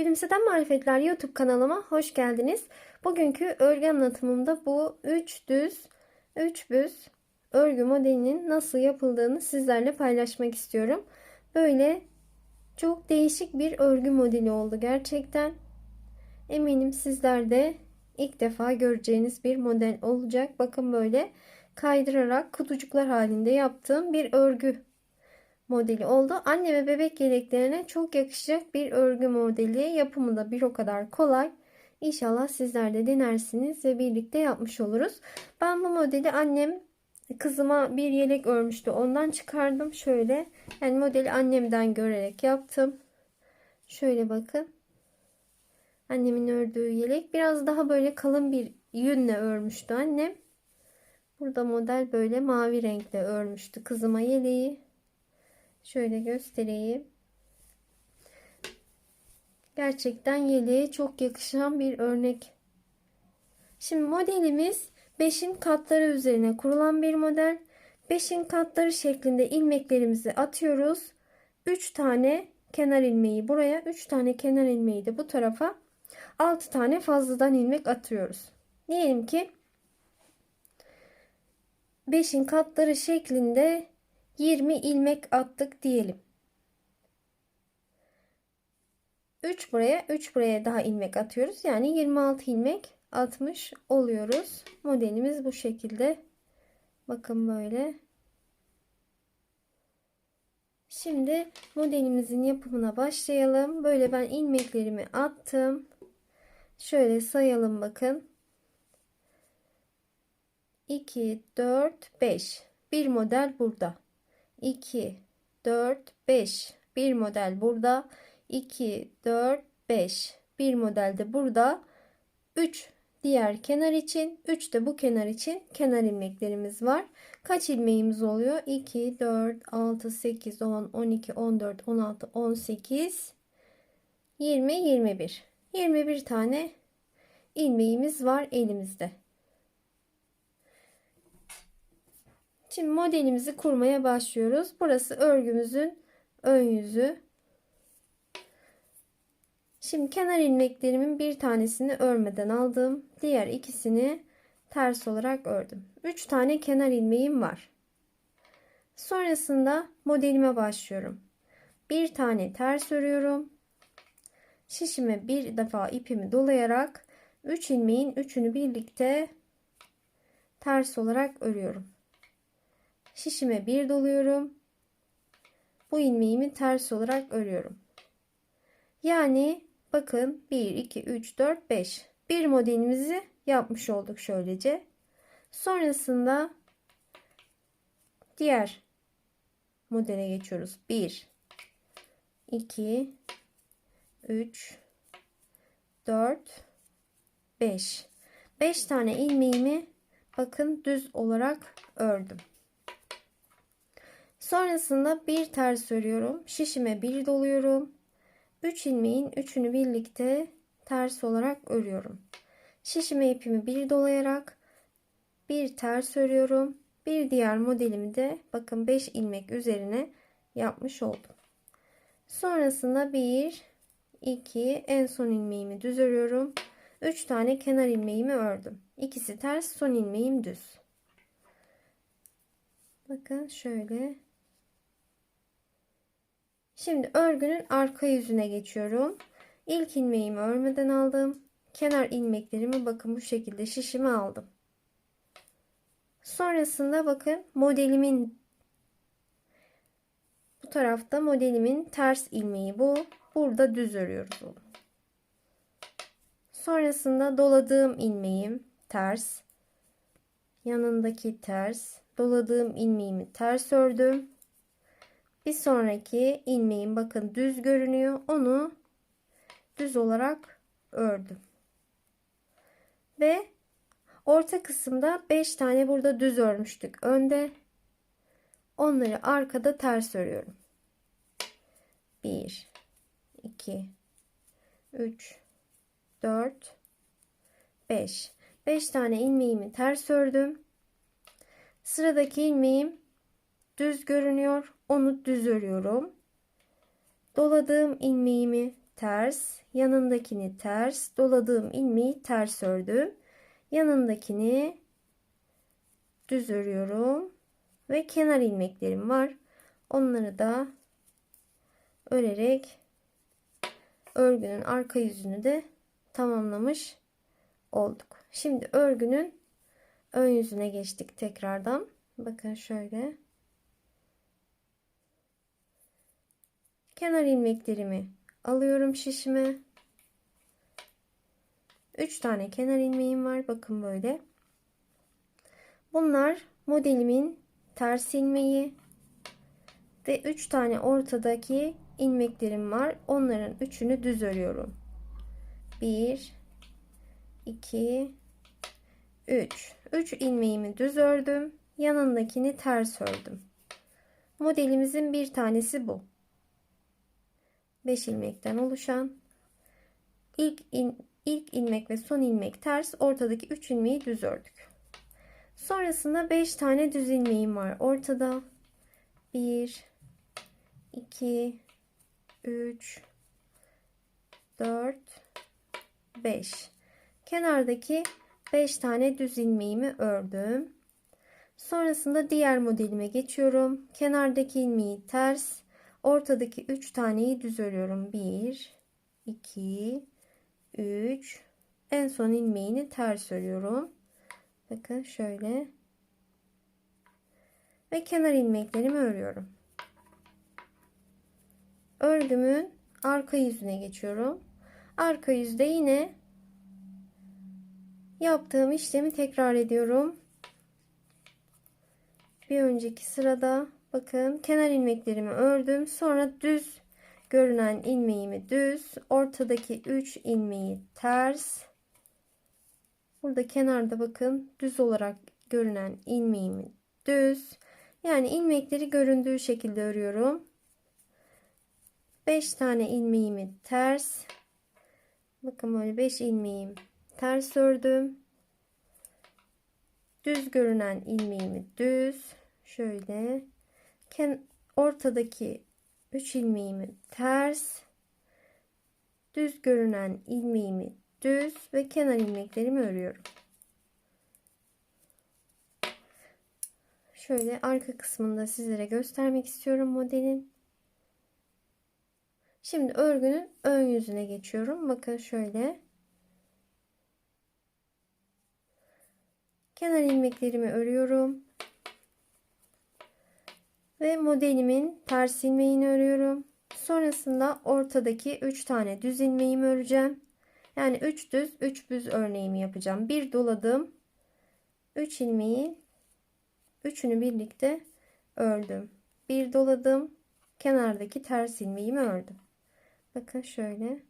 Gülümseten Marifetler YouTube kanalıma hoş geldiniz. Bugünkü örgü anlatımımda bu 3 düz, 3 büz örgü modelinin nasıl yapıldığını sizlerle paylaşmak istiyorum. Böyle çok değişik bir örgü modeli oldu gerçekten. Eminim sizler de ilk defa göreceğiniz bir model olacak. Bakın böyle kaydırarak kutucuklar halinde yaptığım bir örgü modeli oldu. Anne ve bebek yeleklerine çok yakışacak bir örgü modeli. Yapımı da bir o kadar kolay. İnşallah sizler de denersiniz ve birlikte yapmış oluruz. Ben bu modeli annem kızıma bir yelek örmüştü. Ondan çıkardım. Şöyle yani modeli annemden görerek yaptım. Şöyle bakın. Annemin ördüğü yelek biraz daha böyle kalın bir yünle örmüştü annem. Burada model böyle mavi renkle örmüştü kızıma yeleği. Şöyle göstereyim. Gerçekten yeleğe çok yakışan bir örnek. Şimdi modelimiz 5'in katları üzerine kurulan bir model. 5'in katları şeklinde ilmeklerimizi atıyoruz. 3 tane kenar ilmeği buraya, 3 tane kenar ilmeği de bu tarafa. 6 tane fazladan ilmek atıyoruz. Diyelim ki 5'in katları şeklinde 20 ilmek attık diyelim. 3 buraya 3 buraya daha ilmek atıyoruz. Yani 26 ilmek atmış oluyoruz. Modelimiz bu şekilde. Bakın böyle. Şimdi modelimizin yapımına başlayalım. Böyle ben ilmeklerimi attım. Şöyle sayalım bakın. 2 4 5 bir model burada. 2, 4, 5. Bir model burada. 2, 4, 5. Bir model de burada. 3 diğer kenar için. 3 de bu kenar için kenar ilmeklerimiz var. Kaç ilmeğimiz oluyor? 2, 4, 6, 8, 10, 12, 14, 16, 18, 20, 21. 21 tane ilmeğimiz var elimizde. Şimdi modelimizi kurmaya başlıyoruz. Burası örgümüzün ön yüzü. Şimdi kenar ilmeklerimin bir tanesini örmeden aldım. Diğer ikisini ters olarak ördüm. 3 tane kenar ilmeğim var. Sonrasında modelime başlıyorum. Bir tane ters örüyorum. Şişime bir defa ipimi dolayarak 3 ilmeğin üçünü birlikte ters olarak örüyorum şişime bir doluyorum. Bu ilmeğimi ters olarak örüyorum. Yani bakın 1 2 3 4 5 bir modelimizi yapmış olduk şöylece. Sonrasında diğer modele geçiyoruz. 1 2 3 4 5 5 tane ilmeğimi bakın düz olarak ördüm. Sonrasında bir ters örüyorum. Şişime bir doluyorum. 3 ilmeğin üçünü birlikte ters olarak örüyorum. Şişime ipimi bir dolayarak bir ters örüyorum. Bir diğer modelimi de bakın 5 ilmek üzerine yapmış oldum. Sonrasında 1 2 en son ilmeğimi düz örüyorum. 3 tane kenar ilmeğimi ördüm. İkisi ters, son ilmeğim düz. Bakın şöyle Şimdi örgünün arka yüzüne geçiyorum. İlk ilmeğimi örmeden aldım. Kenar ilmeklerimi bakın bu şekilde şişime aldım. Sonrasında bakın modelimin bu tarafta modelimin ters ilmeği bu. Burada düz örüyoruz onu. Sonrasında doladığım ilmeğim ters. Yanındaki ters. Doladığım ilmeğimi ters ördüm. Bir sonraki ilmeğim bakın düz görünüyor. Onu düz olarak ördüm. Ve orta kısımda 5 tane burada düz örmüştük. Önde onları arkada ters örüyorum. 1 2 3 4 5 5 tane ilmeğimi ters ördüm. Sıradaki ilmeğim düz görünüyor. Onu düz örüyorum. Doladığım ilmeğimi ters, yanındakini ters, doladığım ilmeği ters ördüm. Yanındakini düz örüyorum ve kenar ilmeklerim var. Onları da örerek örgünün arka yüzünü de tamamlamış olduk. Şimdi örgünün ön yüzüne geçtik tekrardan. Bakın şöyle. Kenar ilmeklerimi alıyorum şişime. 3 tane kenar ilmeğim var. Bakın böyle. Bunlar modelimin ters ilmeği ve 3 tane ortadaki ilmeklerim var. Onların üçünü düz örüyorum. 1 2 3 3 ilmeğimi düz ördüm. Yanındakini ters ördüm. Modelimizin bir tanesi bu. 5 ilmekten oluşan ilk in, ilk ilmek ve son ilmek ters, ortadaki 3 ilmeği düz ördük. Sonrasında 5 tane düz ilmeğim var ortada. 1 2 3 4 5 kenardaki 5 tane düz ilmeğimi ördüm. Sonrasında diğer modelime geçiyorum. Kenardaki ilmeği ters, ortadaki 3 taneyi düz örüyorum. 1 2 3 en son ilmeğini ters örüyorum. Bakın şöyle. Ve kenar ilmeklerimi örüyorum. Örgümün arka yüzüne geçiyorum. Arka yüzde yine yaptığım işlemi tekrar ediyorum. Bir önceki sırada bakın kenar ilmeklerimi ördüm. Sonra düz görünen ilmeğimi düz, ortadaki 3 ilmeği ters. Burada kenarda bakın düz olarak görünen ilmeğimi düz. Yani ilmekleri göründüğü şekilde örüyorum. 5 tane ilmeğimi ters. Bakın böyle 5 ilmeğim ters ördüm. Düz görünen ilmeğimi düz. Şöyle. Ken ortadaki 3 ilmeğimi ters. Düz görünen ilmeğimi düz ve kenar ilmeklerimi örüyorum. Şöyle arka kısmında sizlere göstermek istiyorum modelin. Şimdi örgünün ön yüzüne geçiyorum. Bakın şöyle. Kenar ilmeklerimi örüyorum. Ve modelimin ters ilmeğini örüyorum. Sonrasında ortadaki 3 tane düz ilmeğimi öreceğim. Yani 3 düz 3 düz örneğimi yapacağım. Bir doladım. 3 ilmeği üçünü birlikte ördüm. Bir doladım. Kenardaki ters ilmeğimi ördüm. Bakın şöyle.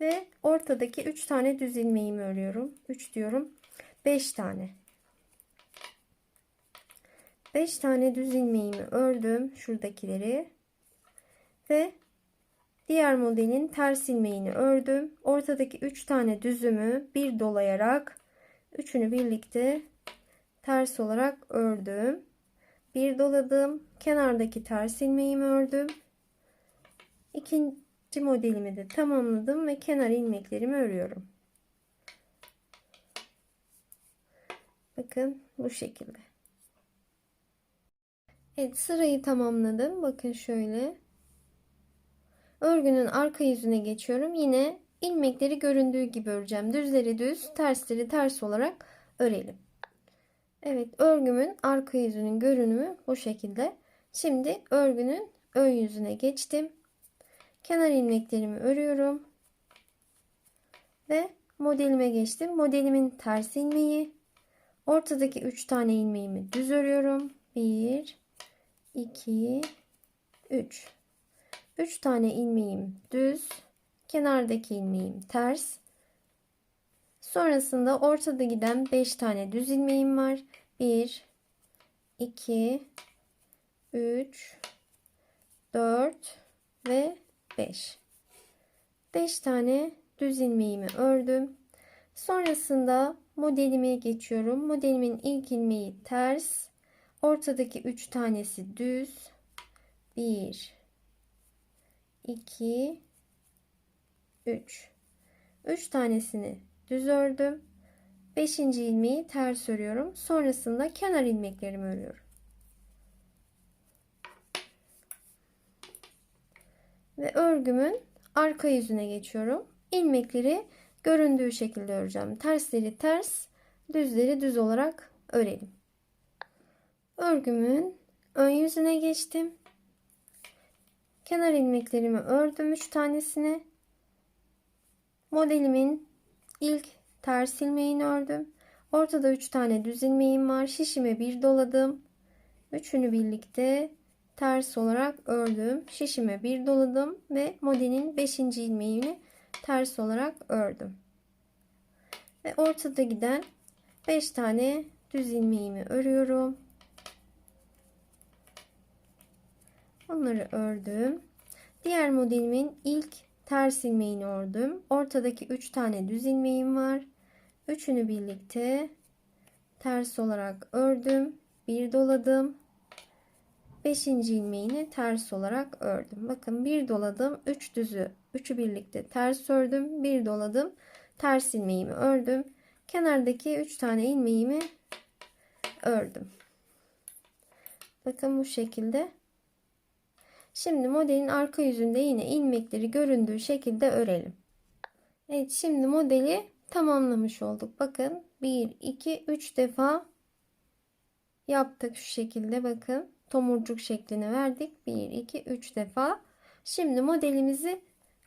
Ve ortadaki 3 tane düz ilmeğimi örüyorum. 3 diyorum. 5 tane. 5 tane düz ilmeğimi ördüm. Şuradakileri. Ve diğer modelin ters ilmeğini ördüm. Ortadaki 3 tane düzümü bir dolayarak üçünü birlikte ters olarak ördüm. Bir doladım. Kenardaki ters ilmeğimi ördüm. İkinci modelimi de tamamladım ve kenar ilmeklerimi örüyorum. Bakın bu şekilde. Evet sırayı tamamladım. Bakın şöyle. Örgünün arka yüzüne geçiyorum. Yine ilmekleri göründüğü gibi öreceğim. Düzleri düz, tersleri ters olarak örelim. Evet örgümün arka yüzünün görünümü bu şekilde. Şimdi örgünün ön yüzüne geçtim. Kenar ilmeklerimi örüyorum. Ve modelime geçtim. Modelimin ters ilmeği. Ortadaki 3 tane ilmeğimi düz örüyorum. 1 2 3 3 tane ilmeğim düz. Kenardaki ilmeğim ters. Sonrasında ortada giden 5 tane düz ilmeğim var. 1 2 3 4 ve 5. 5 tane düz ilmeğimi ördüm. Sonrasında modelime geçiyorum. Modelimin ilk ilmeği ters. Ortadaki 3 tanesi düz. 1 2 3 3 tanesini düz ördüm. 5. ilmeği ters örüyorum. Sonrasında kenar ilmeklerimi örüyorum. Ve örgümün arka yüzüne geçiyorum. İlmekleri göründüğü şekilde öreceğim. Tersleri ters, düzleri düz olarak örelim. Örgümün ön yüzüne geçtim. Kenar ilmeklerimi ördüm 3 tanesini. Modelimin ilk ters ilmeğini ördüm. Ortada 3 tane düz ilmeğim var. Şişime bir doladım. Üçünü birlikte ters olarak ördüm. Şişime bir doladım ve modelin 5. ilmeğini ters olarak ördüm. Ve ortada giden 5 tane düz ilmeğimi örüyorum. Onları ördüm. Diğer modelimin ilk ters ilmeğini ördüm. Ortadaki 3 tane düz ilmeğim var. Üçünü birlikte ters olarak ördüm. Bir doladım. 5. ilmeğini ters olarak ördüm. Bakın bir doladım. 3 düzü. Üçü birlikte ters ördüm. Bir doladım. Ters ilmeğimi ördüm. Kenardaki 3 tane ilmeğimi ördüm. Bakın bu şekilde. Şimdi modelin arka yüzünde yine ilmekleri göründüğü şekilde örelim. Evet şimdi modeli tamamlamış olduk. Bakın 1, 2, 3 defa yaptık şu şekilde bakın. Tomurcuk şeklini verdik. 1, 2, 3 defa. Şimdi modelimizi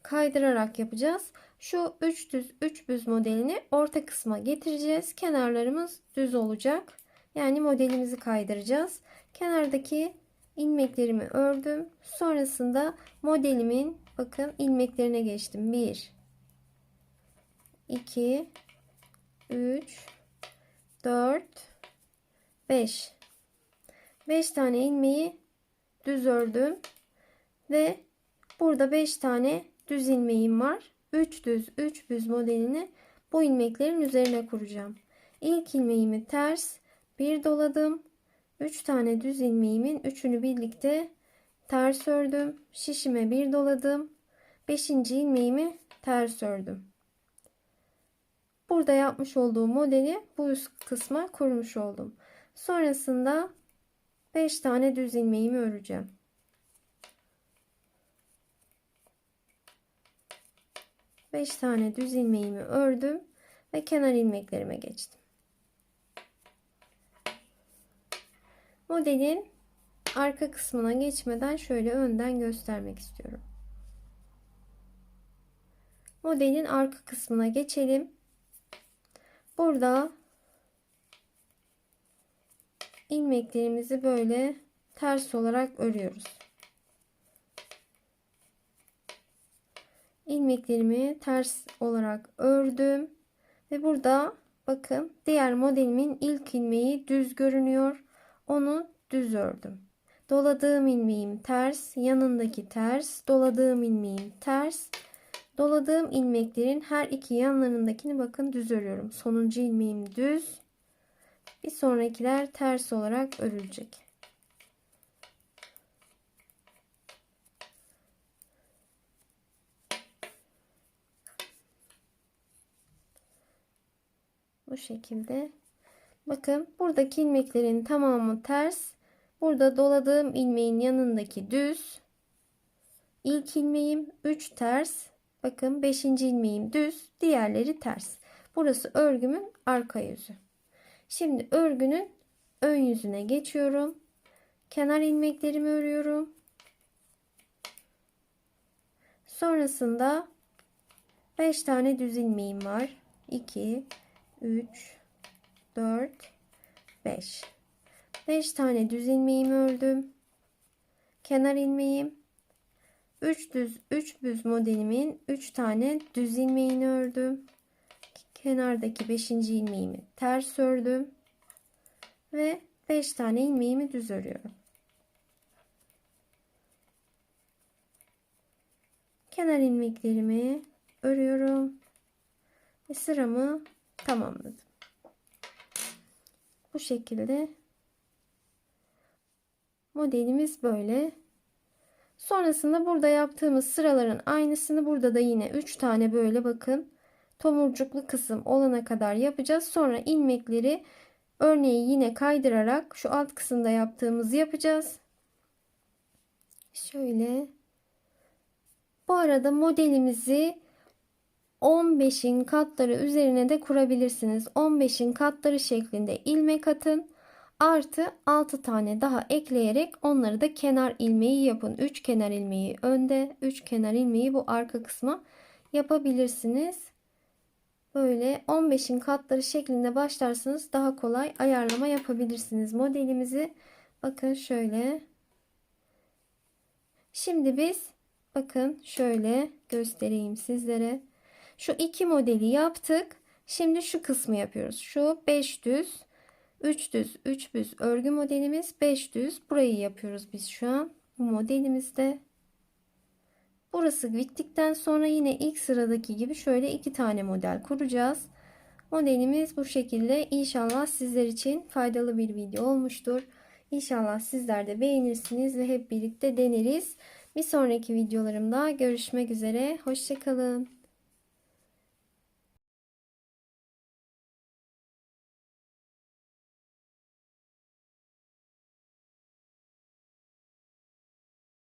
kaydırarak yapacağız. Şu 3 düz 3 büz modelini orta kısma getireceğiz. Kenarlarımız düz olacak. Yani modelimizi kaydıracağız. Kenardaki ilmeklerimi ördüm. Sonrasında modelimin bakın ilmeklerine geçtim. 1 2 3 4 5 5 tane ilmeği düz ördüm ve burada 5 tane düz ilmeğim var. 3 düz 3 düz modelini bu ilmeklerin üzerine kuracağım. İlk ilmeğimi ters bir doladım. 3 tane düz ilmeğimin üçünü birlikte ters ördüm. Şişime bir doladım. 5. ilmeğimi ters ördüm. Burada yapmış olduğum modeli bu üst kısma kurmuş oldum. Sonrasında 5 tane düz ilmeğimi öreceğim. Beş tane düz ilmeğimi ördüm ve kenar ilmeklerime geçtim. Modelin arka kısmına geçmeden şöyle önden göstermek istiyorum. Modelin arka kısmına geçelim. Burada ilmeklerimizi böyle ters olarak örüyoruz. ilmeklerimi ters olarak ördüm ve burada bakın diğer modelimin ilk ilmeği düz görünüyor. Onu düz ördüm. Doladığım ilmeğim ters, yanındaki ters, doladığım ilmeğim ters. Doladığım ilmeklerin her iki yanlarındakini bakın düz örüyorum. Sonuncu ilmeğim düz. Bir sonrakiler ters olarak örülecek. Bu şekilde. Bakın buradaki ilmeklerin tamamı ters. Burada doladığım ilmeğin yanındaki düz. İlk ilmeğim 3 ters. Bakın 5. ilmeğim düz. Diğerleri ters. Burası örgümün arka yüzü. Şimdi örgünün ön yüzüne geçiyorum. Kenar ilmeklerimi örüyorum. Sonrasında 5 tane düz ilmeğim var. 2 3 4 5 5 tane düz ilmeğimi ördüm. Kenar ilmeğim 3 düz 3 düz modelimin 3 tane düz ilmeğini ördüm. Kenardaki 5. ilmeğimi ters ördüm ve 5 tane ilmeğimi düz örüyorum. Kenar ilmeklerimi örüyorum. Ve sıramı tamamladım. Bu şekilde modelimiz böyle. Sonrasında burada yaptığımız sıraların aynısını burada da yine 3 tane böyle bakın tomurcuklu kısım olana kadar yapacağız. Sonra ilmekleri örneği yine kaydırarak şu alt kısımda yaptığımızı yapacağız. Şöyle. Bu arada modelimizi 15'in katları üzerine de kurabilirsiniz. 15'in katları şeklinde ilmek atın. Artı 6 tane daha ekleyerek onları da kenar ilmeği yapın. 3 kenar ilmeği önde, 3 kenar ilmeği bu arka kısma yapabilirsiniz. Böyle 15'in katları şeklinde başlarsanız daha kolay ayarlama yapabilirsiniz modelimizi. Bakın şöyle. Şimdi biz bakın şöyle göstereyim sizlere. Şu iki modeli yaptık. Şimdi şu kısmı yapıyoruz. Şu 5 düz, 3 düz, 3 düz örgü modelimiz 5 düz. Burayı yapıyoruz biz şu an bu modelimizde. Burası bittikten sonra yine ilk sıradaki gibi şöyle iki tane model kuracağız. Modelimiz bu şekilde. İnşallah sizler için faydalı bir video olmuştur. İnşallah sizler de beğenirsiniz ve hep birlikte deneriz. Bir sonraki videolarımda görüşmek üzere. Hoşçakalın.